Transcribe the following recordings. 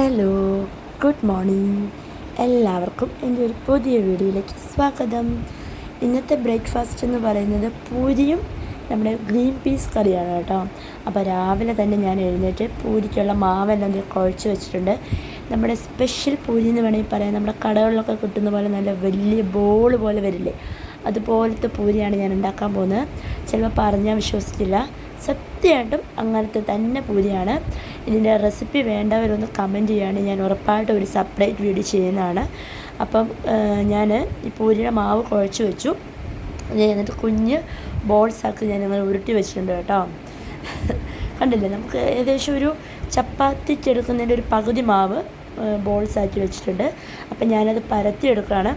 Hello good morning എല്ലാവർക്കും എന്റെ ഒരു പുതിയ വീഡിയോയിലേക്ക് സ്വാഗതം. ഇന്നത്തെ ബ്രേക്ക്ഫാസ്റ്റ് എന്ന് പറയുന്നത് പൂരിയും നമ്മുടെ ഗ്രീൻ പീസ് കറിയാണ് കേട്ടോ. അപ്പോൾ രാവിലെ തന്നെ ഞാൻ എഴുന്നേറ്റ് പൂരിക്കുള്ള മാവെല്ലാം കുഴച്ച് വെച്ചിട്ടുണ്ട്. നമ്മുടെ സ്പെഷ്യൽ പൂരി എന്ന് വേണമെങ്കിൽ പറയാം. നമ്മുടെ കടകളിലൊക്കെ കിട്ടുന്ന പോലെ നല്ല വലിയ ബോൾ പോലെ വരില്ലേ? അതുപോലത്തെ പൂരിയാണ് ഞാൻ ഉണ്ടാക്കാൻ പോകുന്നത്. ചിലപ്പോൾ പറഞ്ഞാൽ വിശ്വസിക്കില്ല. സത്യമായിട്ടും അങ്ങനത്തെ തന്നെ പൂരിയാണ്. ഇതിന്റെ റെസിപ്പി വേണ്ടവരൊന്ന് കമന്റ് ചെയ്യുകയാണെങ്കിൽ ഞാൻ ഉറപ്പായിട്ട് ഒരു സെപ്പറേറ്റ് വീഡിയോ ചെയ്യുന്നതാണ്. അപ്പം ഞാൻ ഈ പൂരിയുടെ മാവ് കുഴച്ച് വെച്ചു. എന്നിട്ട് കുഞ്ഞ് ബോൾസ് ആക്കി ഞാൻ അങ്ങനെ ഉരുട്ടി വെച്ചിട്ടുണ്ട് കേട്ടോ. കണ്ടില്ലേ? നമുക്ക് ഏകദേശം ഒരു ചപ്പാത്തിക്കെടുക്കുന്നതിന്റെ ഒരു പകുതി മാവ് ബോൾസ് ആക്കി വെച്ചിട്ടുണ്ട്. അപ്പം ഞാനത് പരത്തിയെടുക്കുകയാണ്.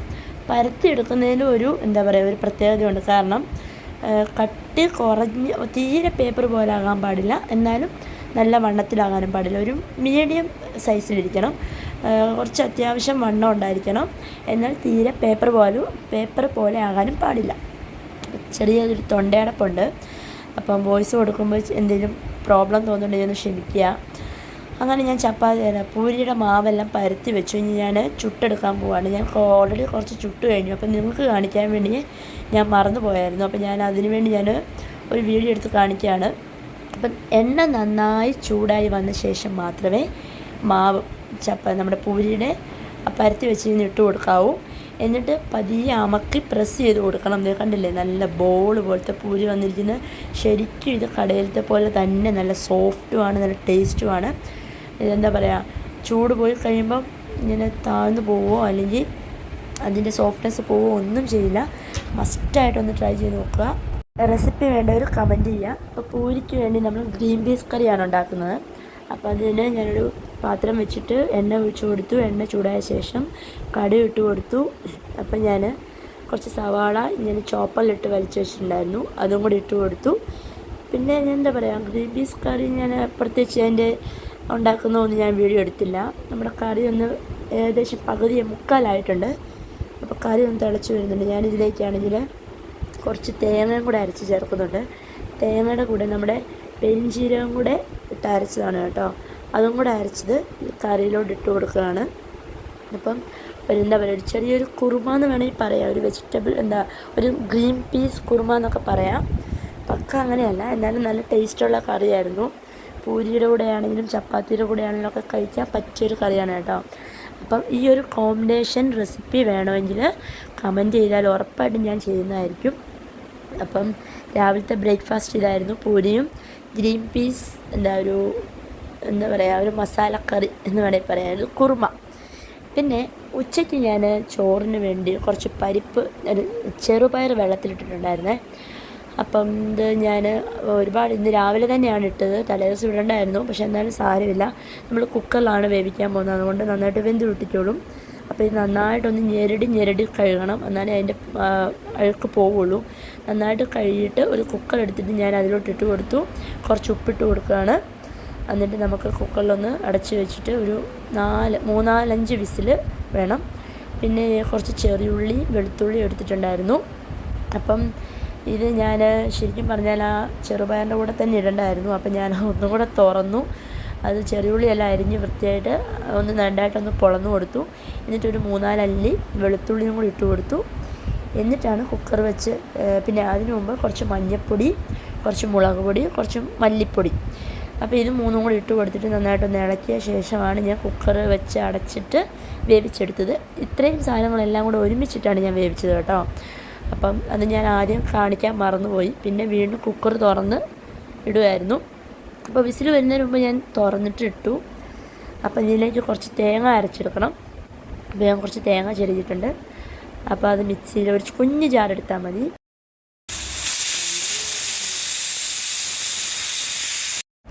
പരത്തിയെടുക്കുന്നതിന് ഒരു എന്താ പറയുക ഒരു പ്രത്യേകതയുണ്ട്. കാരണം കട്ടി കുറഞ്ഞ് തീരെ പേപ്പർ പോലെ പാടില്ല. എന്നാലും നല്ല വണ്ണത്തിലാകാനും പാടില്ല. ഒരു മീഡിയം സൈസിലിരിക്കണം കുറച്ച് അത്യാവശ്യം വണ്ണം ഉണ്ടായിരിക്കണം. എന്നാൽ തീരെ പേപ്പർ പോലും പേപ്പർ പോലെ ആകാനും പാടില്ല. ചെറിയൊരു തൊണ്ടയടപ്പുണ്ട്. അപ്പം വോയിസ് കൊടുക്കുമ്പോൾ എന്തെങ്കിലും പ്രോബ്ലം തോന്നുന്നുണ്ടെങ്കിൽ ഒന്ന് ക്ഷമിക്കുക. അങ്ങനെ ഞാൻ ചപ്പാത്തി പൂരിയുടെ മാവെല്ലാം പരത്തി വെച്ചു. ഇനി ഞാൻ ചുട്ടെടുക്കാൻ പോവാണ്. ഞാൻ ഓൾറെഡി കുറച്ച് ചുട്ട് കഴിഞ്ഞു. അപ്പം നിങ്ങൾക്ക് കാണിക്കാൻ വേണ്ടി ഞാൻ മറന്നു പോയായിരുന്നു അപ്പം ഞാൻ അതിന് വേണ്ടി ഞാൻ ഒരു വീഡിയോ എടുത്ത് കാണിക്കുകയാണ്. അപ്പം എണ്ണ നന്നായി ചൂടായി വന്ന ശേഷം മാത്രമേ മാവ് ചപ്പ നമ്മുടെ പൂരിയുടെ പരത്തി വെച്ച് ഇട്ട് കൊടുക്കാവൂ. എന്നിട്ട് പതിയെ അമക്കി പ്രസ് ചെയ്ത് കൊടുക്കണം. ഇത് കണ്ടില്ലേ? നല്ല ബോൾ പോലത്തെ പൂരി വന്നിരിക്കുന്നത് ശരിക്കും ഇത് കടയിലത്തെ പോലെ തന്നെ നല്ല സോഫ്റ്റുമാണ് നല്ല ടേസ്റ്റുമാണ് ഇതെന്താ പറയുക ചൂട് പോയി കഴിയുമ്പം ഇങ്ങനെ താഴ്ന്നു പോവുമോ അല്ലെങ്കിൽ അതിന്റെ സോഫ്റ്റ്നെസ് പോവുമോ ഒന്നും ചെയ്യില്ല. മസ്റ്റായിട്ടൊന്ന് ട്രൈ ചെയ്ത് നോക്കുക. റെസിപ്പി വേണ്ടവർ കമന്റ് ചെയ്യുക അപ്പോൾ പൂരിക്ക് വേണ്ടി നമ്മൾ ഗ്രീൻ പീസ് കറിയാണ് ഉണ്ടാക്കുന്നത്. അപ്പോൾ അതിന് ഞാനൊരു പാത്രം വെച്ചിട്ട് എണ്ണ ഒഴിച്ച് കൊടുത്തു. എണ്ണ ചൂടായ ശേഷം കടി ഇട്ട് കൊടുത്തു. അപ്പം ഞാൻ കുറച്ച് സവാള ഞാൻ ചോപ്പലിട്ട് വലിച്ചു വെച്ചിട്ടുണ്ടായിരുന്നു. അതും കൂടി ഇട്ട് കൊടുത്തു. പിന്നെ ഞാൻ എന്താ പറയുക ഗ്രീൻ പീസ് കറി ഞാൻ പ്രത്യേകിച്ച് അതിന്റെ ഉണ്ടാക്കുന്നതൊന്നും ഞാൻ വീഡിയോ എടുത്തില്ല. നമ്മുടെ കറി ഒന്ന് ഏകദേശം പകുതി മുക്കാലായിട്ടുണ്ട്. അപ്പോൾ കറി ഒന്ന് തിളച്ച് വരുന്നുണ്ട്. ഞാനിതിലേക്കാണെങ്കിൽ കുറച്ച് തേങ്ങയും കൂടെ അരച്ച് ചേർക്കുന്നുണ്ട്. തേങ്ങയുടെ കൂടെ നമ്മുടെ പെരിഞ്ചീരകം കൂടെ ഇട്ട് അരച്ചതാണ് കേട്ടോ. അതും കൂടെ അരച്ചത് കറിയിലോട്ട് ഇട്ട് കൊടുക്കുകയാണ്. അപ്പം ഒരു എന്താ പറയുക ഒരു ചെറിയൊരു കുറുമ എന്ന് വേണമെങ്കിൽ പറയാം. ഒരു വെജിറ്റബിൾ എന്താ ഒരു ഗ്രീൻ പീസ് കുറുമ എന്നൊക്കെ പറയാം. പക്ക അങ്ങനെയല്ല. എന്നാലും നല്ല ടേസ്റ്റുള്ള കറിയായിരുന്നു. പൂരിയുടെ കൂടെ ആണെങ്കിലും ചപ്പാത്തിയുടെ കൂടെ ആണെങ്കിലും ഒക്കെ കഴിക്കാൻ പറ്റിയൊരു കറിയാണ് കേട്ടോ. അപ്പം ഈ ഒരു കോമ്പിനേഷൻ റെസിപ്പി വേണമെങ്കിൽ കമന്റ് ചെയ്താൽ ഉറപ്പായിട്ടും ഞാൻ ചെയ്യുന്നതായിരിക്കും. അപ്പം രാവിലത്തെ ബ്രേക്ക്ഫാസ്റ്റ് ഇതായിരുന്നു. പൂരിയും ഗ്രീൻ പീസ് എന്താ ഒരു എന്താ പറയുക ഒരു മസാലക്കറി എന്ന് വേണമെങ്കിൽ പറയാം ഒരു കുറുമ. പിന്നെ ഉച്ചയ്ക്ക് ഞാൻ ചോറിന് വേണ്ടി കുറച്ച് പരിപ്പ് ചെറുപയർ വെള്ളത്തിലിട്ടിട്ടുണ്ടായിരുന്നേ. അപ്പം ഇത് ഞാൻ ഒരുപാട് ഇന്ന് രാവിലെ തന്നെയാണ് ഇട്ടത്. തലേദിവസം ഇടണ്ടായിരുന്നു. പക്ഷെ എന്നാലും സാരമില്ല. നമ്മൾ കുക്കറിലാണ് വേവിക്കാൻ പോകുന്നത്. അതുകൊണ്ട് നന്നായിട്ട് വെന്ത് അപ്പോൾ ഇത് നന്നായിട്ടൊന്ന് ഞെരടി ഞെരടി കഴുകണം. എന്നാലേ അതിന്റെ അഴുക്ക് പോവുള്ളൂ. നന്നായിട്ട് കഴുകിയിട്ട് ഒരു കുക്കർ എടുത്തിട്ട് ഞാൻ അതിലോട്ട് ഇട്ട് കൊടുത്തു. കുറച്ച് ഉപ്പിട്ട് കൊടുക്കുകയാണ്. എന്നിട്ട് നമുക്ക് കുക്കറിലൊന്ന് അടച്ച് വെച്ചിട്ട് ഒരു നാല് മൂന്നാലഞ്ച് വിസിൽ വേണം. പിന്നെ കുറച്ച് ചെറിയുള്ളി വെളുത്തുള്ളി എടുത്തിട്ടുണ്ടായിരുന്നു. അപ്പം ഇത് ഞാൻ ശരിക്കും പറഞ്ഞാൽ ആ ചെറുപയറിന്റെ കൂടെ തന്നെ ഇടണ്ടായിരുന്നു. അപ്പം ഞാൻ ഒന്നും കൂടെ തുറന്നു. അത് ചെറിയുള്ളിയെല്ലാം അരിഞ്ഞ് വൃത്തിയായിട്ട് ഒന്ന് രണ്ടായിട്ടൊന്ന് പൊളന്നു കൊടുത്തു. എന്നിട്ടൊരു മൂന്നാലല്ലി വെളുത്തുള്ളിയും കൂടി ഇട്ട് കൊടുത്തു. എന്നിട്ടാണ് കുക്കർ വെച്ച് പിന്നെ അതിനു മുമ്പ് കുറച്ച് മഞ്ഞൾപ്പൊടി കുറച്ച് മുളക് പൊടി കുറച്ച് മല്ലിപ്പൊടി. അപ്പോൾ ഇത് മൂന്നും കൂടി ഇട്ട് കൊടുത്തിട്ട് നന്നായിട്ടൊന്ന് ഇളക്കിയ ശേഷമാണ് ഞാൻ കുക്കർ വെച്ച് അടച്ചിട്ട് വേവിച്ചെടുത്തത്. ഇത്രയും സാധനങ്ങളെല്ലാം കൂടെ ഒരുമിച്ചിട്ടാണ് ഞാൻ വേവിച്ചത് കേട്ടോ. അപ്പം അത് ഞാൻ ആദ്യം കാണിക്കാൻ മറന്നുപോയി. പിന്നെ വീണ്ടും കുക്കർ തുറന്ന് ഇടുമായിരുന്നു അപ്പോൾ വിസിൽ വരുന്നതിന് മുമ്പ് ഞാൻ തുറന്നിട്ടിട്ടു. അപ്പം ഇതിലേക്ക് കുറച്ച് തേങ്ങ അരച്ചെടുക്കണം. അപ്പോൾ ഞാൻ കുറച്ച് തേങ്ങ ചെരിഞ്ഞിട്ടുണ്ട് അപ്പോൾ അത് മിക്സിയിൽ ഒരു കുഞ്ഞ് ജാറെടുത്താൽ മതി.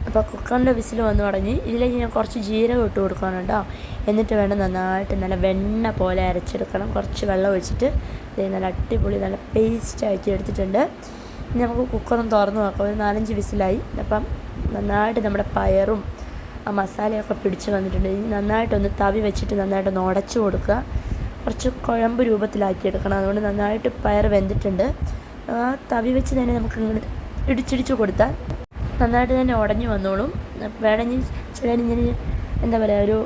അപ്പോൾ കുക്കറിന്റെ വിസിൽ വന്ന് തുടങ്ങി. ഇതിലേക്ക് ഞാൻ കുറച്ച് ജീരകം ഇട്ട് കൊടുക്കണം കേട്ടോ എന്നിട്ട് വേണം നന്നായിട്ട് നല്ല വെണ്ണ പോലെ അരച്ചെടുക്കണം. കുറച്ച് വെള്ളം ഒഴിച്ചിട്ട് ഇത് നല്ല അടിപൊളി നല്ല പേസ്റ്റ് ആക്കി എടുത്തിട്ടുണ്ട്. ഇനി നമുക്ക് കുക്കറും തുറന്ന് നോക്കാം. ഒരു നാലഞ്ച് വിസിലായി. അപ്പം നന്നായിട്ട് നമ്മുടെ പയറും ആ മസാലയൊക്കെ പിടിച്ച് വന്നിട്ടുണ്ട്. ഇനി നന്നായിട്ടൊന്ന് തവി വെച്ചിട്ട് നന്നായിട്ടൊന്ന് ഉടച്ചു കൊടുക്കുക. കുറച്ച് കുഴമ്പ് രൂപത്തിലാക്കി എടുക്കണം. അതുകൊണ്ട് നന്നായിട്ട് പയർ വെന്തിട്ടുണ്ട്. ആ തവി വെച്ച് തന്നെ നമുക്ക് ഇങ്ങനെ ഇടിച്ചിടിച്ച് കൊടുത്താൽ നന്നായിട്ട് തന്നെ ഉടഞ്ഞു വന്നോളും. വേണമെങ്കിൽ ചിലരിങ്ങനെ എന്താ പറയുക ഒരു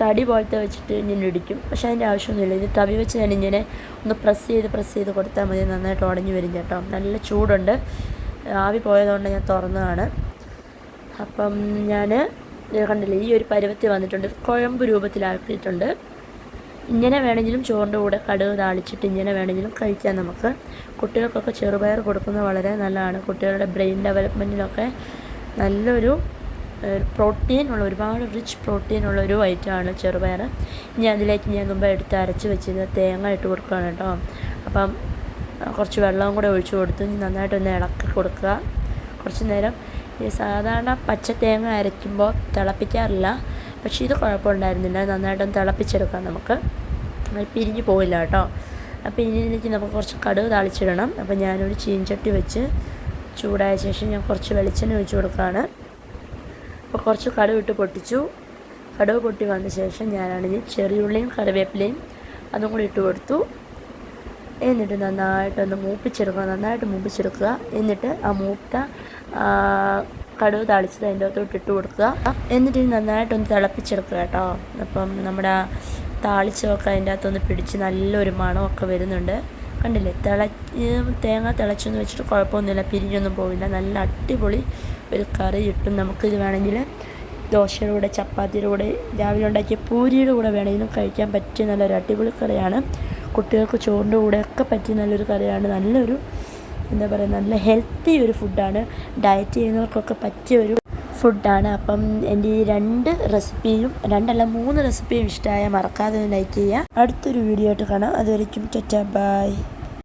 തടി പോലത്തെ വെച്ചിട്ട് ഇങ്ങനെ ഇടിക്കും. പക്ഷെ അതിന്റെ ആവശ്യമൊന്നുമില്ല. ഇത് തവി വെച്ച് ഞാൻ ഇങ്ങനെ ഒന്ന് പ്രസ് ചെയ്ത് പ്രസ് ചെയ്ത് കൊടുത്താൽ മതി. നന്നായിട്ട് ഉടഞ്ഞു വരും കേട്ടോ. നല്ല ചൂടുണ്ട്. ആവി പോയതുകൊണ്ട് ഞാൻ തുറന്നതാണ്. അപ്പം ഞാൻ കണ്ടില്ലേ ഈ ഒരു പരുവത്തിൽ വന്നിട്ടുണ്ട്. കുഴമ്പ് രൂപത്തിലാക്കിയിട്ടുണ്ട്. ഇങ്ങനെ വേണമെങ്കിലും ചോറിന്റെ കൂടെ കടുക് താളിച്ചിട്ട് ഇങ്ങനെ വേണമെങ്കിലും കഴിക്കാം നമുക്ക്. കുട്ടികൾക്കൊക്കെ ചെറുപയർ കൊടുക്കുന്നത് വളരെ നല്ലതാണ്. കുട്ടികളുടെ ബ്രെയിൻ ഡെവലപ്മെന്റിനൊക്കെ നല്ലൊരു പ്രോട്ടീൻ ഉള്ള ഒരുപാട് റിച്ച് പ്രോട്ടീൻ ഉള്ള ഒരു ഐറ്റമാണ് ചെറുപയർ. ഇനി അതിലേക്ക് ഞാൻ മുമ്പ് എടുത്ത് അരച്ച് വെച്ചിരുന്ന തേങ്ങ ഇട്ട് കൊടുക്കുകയാണ് കേട്ടോ. അപ്പം കുറച്ച് വെള്ളവും കൂടെ ഒഴിച്ചു കൊടുത്ത് നന്നായിട്ടൊന്ന് ഇളക്കി കൊടുക്കുക. കുറച്ച് നേരം സാധാരണ പച്ച തേങ്ങ അരയ്ക്കുമ്പോൾ തിളപ്പിക്കാറില്ല. പക്ഷേ ഇത് കുഴപ്പമുണ്ടായിരുന്നില്ല. നന്നായിട്ടൊന്ന് തിളപ്പിച്ചെടുക്കാം നമുക്ക്. പിരിഞ്ഞു പോയില്ല കേട്ടോ. അപ്പോൾ ഇനി എനിക്ക് നമുക്ക് കുറച്ച് കടുക് താളിച്ചിടണം. അപ്പോൾ ഞാനൊരു ചീഞ്ചട്ടി വെച്ച് ചൂടായ ശേഷം ഞാൻ കുറച്ച് വെളിച്ചെണ്ണ ഒഴിച്ച് കൊടുക്കുകയാണ്. അപ്പോൾ കുറച്ച് കടുക് ഇട്ട് പൊട്ടിച്ചു. കടുക് പൊട്ടി വന്ന ശേഷം ഞാനാണെങ്കിൽ ചെറിയുള്ളിയും കറിവേപ്പിലയും അതും കൂടി ഇട്ട് കൊടുത്തു. എന്നിട്ട് നന്നായിട്ടൊന്ന് മൂപ്പിച്ചെടുക്കുക നന്നായിട്ട് മൂപ്പിച്ചെടുക്കുക. എന്നിട്ട് ആ മൂത്ത കടുവ് തളിച്ചത് അതിന്റെ അകത്തോട്ട് ഇട്ട് കൊടുക്കുക. എന്നിട്ട് നന്നായിട്ടൊന്ന് തിളപ്പിച്ചെടുക്കുക കേട്ടോ. അപ്പം നമ്മുടെ താളിച്ചതൊക്കെ അതിന്റെ അകത്തൊന്ന് പിടിച്ച് നല്ലൊരു മണമൊക്കെ വരുന്നുണ്ട്. കണ്ടില്ലേ? തിള തേങ്ങ തിളച്ചെന്ന് വെച്ചിട്ട് കുഴപ്പമൊന്നുമില്ല പിരിഞ്ഞൊന്നും പോവില്ല. നല്ല അടിപൊളി ഒരു കറി കിട്ടും നമുക്കിത് വേണമെങ്കിൽ. ദോശയുടെ കൂടെ ചപ്പാത്തിയുടെ കൂടെ രാവിലെ ഉണ്ടാക്കിയ പൂരിയുടെ കൂടെ വേണമെങ്കിലും കഴിക്കാൻ പറ്റിയ നല്ലൊരു അടിപൊളി കറിയാണ്. കുട്ടികൾക്ക് ചോറിന്റെ കൂടെയൊക്കെ പറ്റിയ നല്ലൊരു കറിയാണ്. നല്ലൊരു എന്താ പറയുക നല്ല ഹെൽത്തി ഒരു ഫുഡാണ് ഡയറ്റ് ചെയ്യുന്നവർക്കൊക്കെ പറ്റിയ ഒരു ഫുഡാണ് അപ്പം എന്റെ ഈ രണ്ട് റെസിപ്പിയും രണ്ടല്ല മൂന്ന് റെസിപ്പിയും ഇഷ്ടമായ മറക്കാതെ ലൈക്ക് ചെയ്യുക. അടുത്തൊരു വീഡിയോ ആയിട്ട് കാണാം. അതുവരയ്ക്കും ചറ്റ ബൈ